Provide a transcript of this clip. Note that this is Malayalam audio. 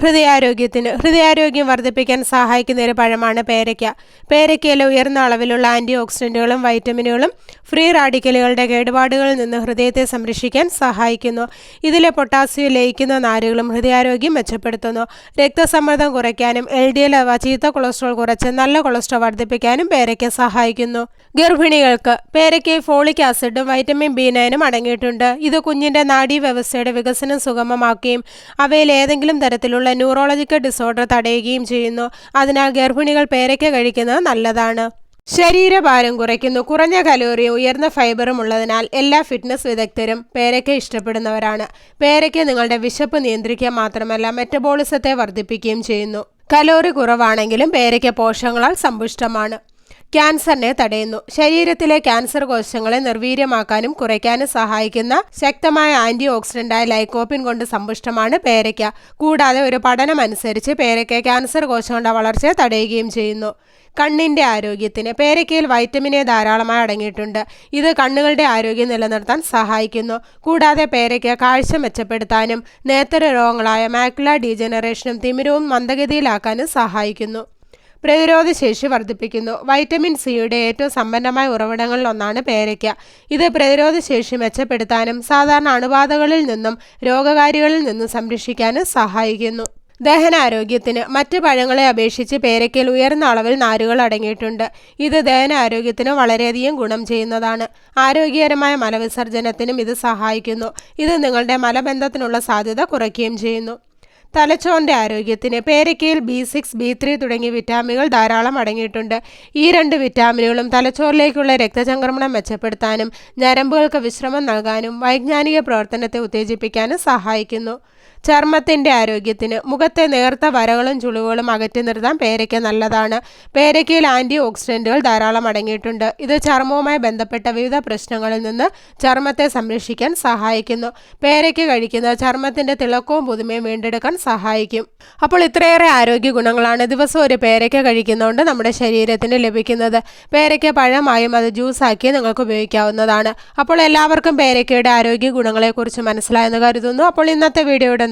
ഹൃദയാരോഗ്യത്തിന് ഹൃദയാരോഗ്യം വർദ്ധിപ്പിക്കാൻ സഹായിക്കുന്ന ഒരു പഴമാണ് പേരയ്ക്ക. പേരയ്ക്കയിലെ ഉയർന്ന അളവിലുള്ള ആന്റി ഓക്സിഡന്റുകളും വൈറ്റമിനുകളും ഫ്രീ റാഡിക്കലുകളുടെ കേടുപാടുകളിൽ നിന്ന് ഹൃദയത്തെ സംരക്ഷിക്കാൻ സഹായിക്കുന്നു. ഇതിലെ പൊട്ടാസ്യം ലയിക്കുന്ന നാരുകളും ഹൃദയാരോഗ്യം മെച്ചപ്പെടുത്തുന്നു. രക്തസമ്മർദ്ദം കുറയ്ക്കാനും എൽ ഡി എൽ ചീത്ത കൊളസ്ട്രോൾ കുറച്ച് നല്ല കൊളസ്ട്രോൾ വർദ്ധിപ്പിക്കാനും പേരയ്ക്ക സഹായിക്കുന്നു. ഗർഭിണികൾക്ക് പേരയ്ക്കയിൽ ഫോളിക് ആസിഡും വൈറ്റമിൻ ബി നയനും അടങ്ങിയിട്ടുണ്ട്. ഇത് കുഞ്ഞിന്റെ നാഡീവ്യവസ്ഥയുടെ വികസനം സുഗമമാക്കുകയും അവയിൽ ഏതെങ്കിലും തരത്തിലുള്ള ന്യൂറോളജിക്കൽ ഡിസോർഡർ തടയുകയും ചെയ്യുന്നു. അതിനാൽ ഗർഭിണികൾ പേരയ്ക്ക കഴിക്കുന്നത് നല്ലതാണ്. ശരീരഭാരം കുറയ്ക്കുന്നു. കുറഞ്ഞ കലോറിയും ഉയർന്ന ഫൈബറും ഉള്ളതിനാൽ എല്ലാ ഫിറ്റ്നസ് വിദഗ്ധരും പേരയ്ക്ക ഇഷ്ടപ്പെടുന്നവരാണ്. പേരയ്ക്ക നിങ്ങളുടെ വിശപ്പ് നിയന്ത്രിക്കുക മാത്രമല്ല മെറ്റബോളിസത്തെ വർദ്ധിപ്പിക്കുകയും ചെയ്യുന്നു. കലോറി കുറവാണെങ്കിലും പേരയ്ക്ക പോഷകങ്ങളാൽ സമ്പുഷ്ടമാണ്. ക്യാൻസറിനെ തടയുന്നു. ശരീരത്തിലെ ക്യാൻസർ കോശങ്ങളെ നിർവീര്യമാക്കാനും കുറയ്ക്കാനും സഹായിക്കുന്ന ശക്തമായ ആന്റി ഓക്സിഡന്റായ ലൈക്കോപ്പിൻ കൊണ്ട് സമ്പുഷ്ടമാണ് പേരയ്ക്ക. കൂടാതെ ഒരു പഠനം അനുസരിച്ച് പേരയ്ക്ക ക്യാൻസർ കോശങ്ങളുടെ വളർച്ചയെ തടയുകയും ചെയ്യുന്നു. കണ്ണിന്റെ ആരോഗ്യത്തിന് പേരയ്ക്കയിൽ വൈറ്റമിൻ എ ധാരാളമായി അടങ്ങിയിട്ടുണ്ട്. ഇത് കണ്ണുകളുടെ ആരോഗ്യം നിലനിർത്താൻ സഹായിക്കുന്നു. കൂടാതെ പേരയ്ക്ക കാഴ്ച മെച്ചപ്പെടുത്താനും നേത്ര രോഗങ്ങളായ മാക്കുല ഡീജനറേഷനും തിമിരവും മന്ദഗതിയിലാക്കാനും സഹായിക്കുന്നു. പ്രതിരോധശേഷി വർദ്ധിപ്പിക്കുന്നു. വൈറ്റമിൻ സിയുടെ ഏറ്റവും സമ്പന്നമായ ഉറവിടങ്ങളിൽ ഒന്നാണ് പേരയ്ക്ക. ഇത് പ്രതിരോധശേഷി മെച്ചപ്പെടുത്താനും സാധാരണ അണുബാധകളിൽ നിന്നും രോഗകാരികളിൽ നിന്നും സംരക്ഷിക്കാനും സഹായിക്കുന്നു. ദഹനാരോഗ്യത്തിന് മറ്റ് പഴങ്ങളെ അപേക്ഷിച്ച് പേരയ്ക്കയിൽ ഉയർന്ന അളവിൽ നാരുകൾ അടങ്ങിയിട്ടുണ്ട്. ഇത് ദഹനാരോഗ്യത്തിന് വളരെയധികം ഗുണം ചെയ്യുന്നതാണ്. ആരോഗ്യകരമായ മലവിസർജനത്തിനും ഇത് സഹായിക്കുന്നു. ഇത് നിങ്ങളുടെ മലബന്ധത്തിനുള്ള സാധ്യത കുറയ്ക്കുകയും ചെയ്യുന്നു. തലച്ചോറിന്റെ ആരോഗ്യത്തിന് പേരയ്ക്കയിൽ ബി സിക്സ് ബി ത്രീ തുടങ്ങിയ വിറ്റാമിനുകൾ ധാരാളം അടങ്ങിയിട്ടുണ്ട്. ഈ രണ്ട് വിറ്റാമിനുകളും തലച്ചോറിലേക്കുള്ള രക്തചംക്രമണം മെച്ചപ്പെടുത്താനും ഞരമ്പുകൾക്ക് വിശ്രമം നൽകാനും വൈജ്ഞാനിക പ്രവർത്തനത്തെ ഉത്തേജിപ്പിക്കാനും സഹായിക്കുന്നു. ചർമ്മത്തിന്റെ ആരോഗ്യത്തിന് മുഖത്തെ നേർത്ത വരകളും ചുളിവുകളും അകറ്റി നിർത്താൻ പേരയ്ക്ക നല്ലതാണ്. പേരയ്ക്കയിൽ ആന്റി ഓക്സിഡന്റുകൾ ധാരാളം അടങ്ങിയിട്ടുണ്ട്. ഇത് ചർമ്മവുമായി ബന്ധപ്പെട്ട വിവിധ പ്രശ്നങ്ങളിൽ നിന്ന് ചർമ്മത്തെ സംരക്ഷിക്കാൻ സഹായിക്കുന്നു. പേരയ്ക്ക കഴിക്കുന്നത് ചർമ്മത്തിന്റെ തിളക്കവും പുതുമയും വീണ്ടെടുക്കാൻ സഹായിക്കും. അപ്പോൾ ഇത്രയേറെ ആരോഗ്യ ഗുണങ്ങളാണ് ദിവസം ഒരു പേരയ്ക്ക കഴിക്കുന്നതുകൊണ്ട് നമ്മുടെ ശരീരത്തിന് ലഭിക്കുന്നത്. പേരയ്ക്ക പഴമായും അത് ജ്യൂസാക്കി നിങ്ങൾക്ക് ഉപയോഗിക്കാവുന്നതാണ്. അപ്പോൾ എല്ലാവർക്കും പേരയ്ക്കയുടെ ആരോഗ്യ ഗുണങ്ങളെക്കുറിച്ച് മനസ്സിലായെന്ന് കരുതുന്നു. അപ്പോൾ ഇന്നത്തെ വീഡിയോയുടെ